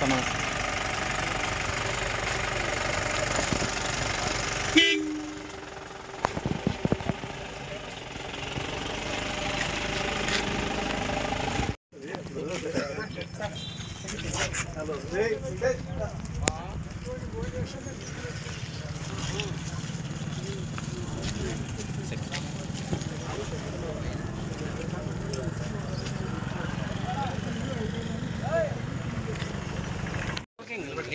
mata, mano. Thank you.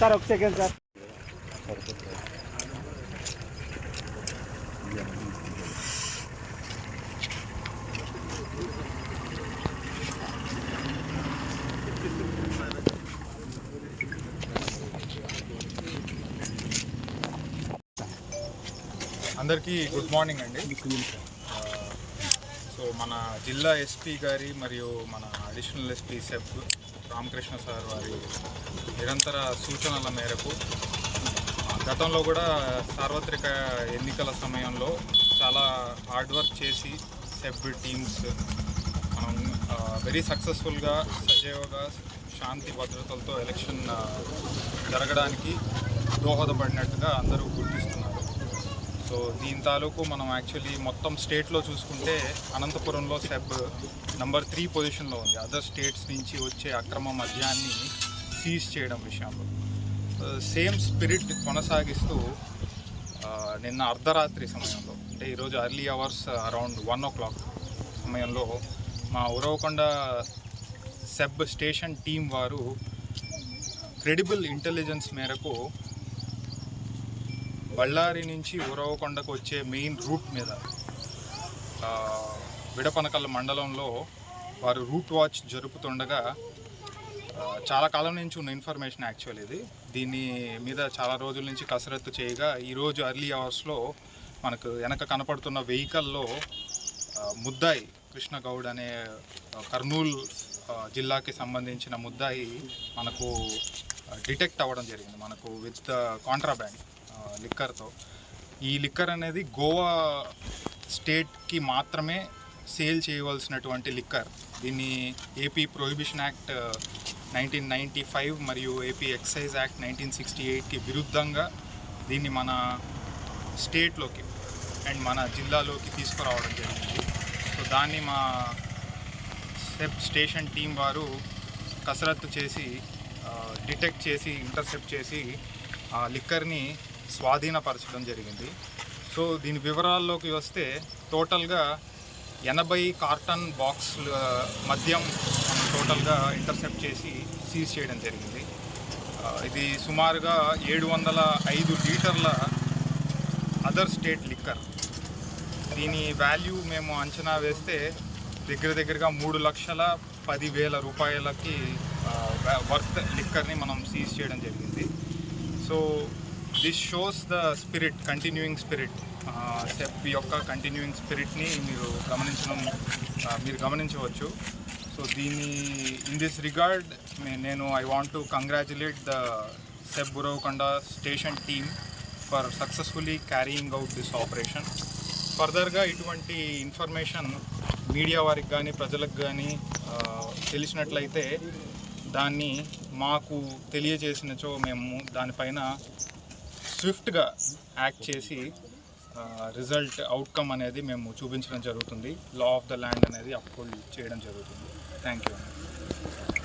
sir ఒక second sir. అందరికీ good morning అండి. సో మన జిల్లా ఎస్పీ గారి మరియు మన additional SP SEB Ramakrishna sir వారి నిరంతర సూచనల మేరకు గతంలో కూడా సార్వత్రిక ఎన్నికల సమయంలో చాలా హార్డ్ వర్క్ చేసి సెబ్ టీమ్స్ మనం వెరీ సక్సెస్ఫుల్గా సజీవగా శాంతి భద్రతలతో ఎలక్షన్ జరగడానికి దోహదపడినట్టుగా అందరూ గుర్తిస్తున్నారు. సో దీని తాలూకు మనం యాక్చువల్లీ మొత్తం స్టేట్లో చూసుకుంటే అనంతపురంలో సెబ్ నంబర్ త్రీ పొజిషన్లో ఉంది. అదర్ స్టేట్స్ నుంచి వచ్చే అక్రమ మద్యాన్ని సీజ్ చేయడం విషయంలో. సేమ్ స్పిరిట్ కొనసాగిస్తూ నిన్న అర్ధరాత్రి సమయంలో అంటే ఈరోజు early hours around one o'clock సమయంలో మా ఉరవకొండ సెబ్ స్టేషన్ టీం వారు క్రెడిబుల్ ఇంటెలిజెన్స్ మేరకు బళ్ళారి నుంచి ఉరవకొండకు వచ్చే మెయిన్ రూట్ మీద విడపనకల్ మండలంలో వారు రూట్ వాచ్ జరుపుతుండగా చాలా కాలం నుంచి ఉన్న ఇన్ఫర్మేషన్ యాక్చువల్ ఇది. దీని మీద చాలా రోజుల నుంచి కసరత్తు చేయగా ఈరోజు అర్లీ అవర్స్లో మనకు వెనక కనపడుతున్న వెహికల్లో ముద్దాయి కృష్ణ గౌడ్ అనే కర్నూలు కర్నూల్ జిల్లాకి సంబంధించిన ముద్దాయి మనకు డిటెక్ట్ అవ్వడం జరిగింది. మనకు విత్ కాంట్రాబ్యాండ్ లిక్కర్తో ఈ లిక్కర్ అనేది గోవా స్టేట్కి మాత్రమే సేల్ చేయవలసినటువంటి లిక్కర్ దీన్ని AP prohibition act nineteen ninety five మరియు AP excise act nineteen sixty ఎయిట్కి విరుద్ధంగా దీన్ని మన స్టేట్లోకి అండ్ మన జిల్లాలోకి తీసుకురావడం జరిగింది. సో దాన్ని మా సెప్ స్టేషన్ టీం వారు కసరత్తు చేసి డిటెక్ట్ చేసి ఇంటర్సెప్ట్ చేసి ఆ లిక్కర్ని స్వాధీనపరచడం జరిగింది. సో దీని వివరాల్లోకి వస్తే టోటల్గా ఎనభై కార్టన్ బాక్స్ మద్యం టోటల్గా ఇంటర్సెప్ట్ చేసి సీజ్ చేయడం జరిగింది. ఇది సుమారుగా ఏడు వందల ఐదు లీటర్ల అదర్ స్టేట్ లిక్కర్. దీని వాల్యూ మేము అంచనా వేస్తే దగ్గర దగ్గరగా మూడు లక్షల పదివేల రూపాయలకి వర్త్ లిక్కర్ని మనం సీజ్ చేయడం జరిగింది. So this shows the spirit continuing spirit. SEB యొక్క కంటిన్యూయింగ్ స్పిరిట్ని మీరు గమనించడం మీరు గమనించవచ్చు. సో దీన్ని ఇన్ దిస్ రిగార్డ్ నేను I want to congratulate the SEB Uravakonda station team for successfully carrying out this operation ఫర్దర్గా ఇటువంటి ఇన్ఫర్మేషన్ మీడియా వారికి కానీ ప్రజలకు కానీ తెలిసినట్లయితే దాన్ని మాకు తెలియజేసినచో మేము దానిపైన స్విఫ్ట్గా యాక్ట్ చేసి రిజల్ట్ అవుట్కమ్ అనేది మేము చూపించడం జరుగుతుంది. లా ఆఫ్ ద ల్యాండ్ అనేది అప్హోల్డ్ చేయడం జరుగుతుంది. Thank you.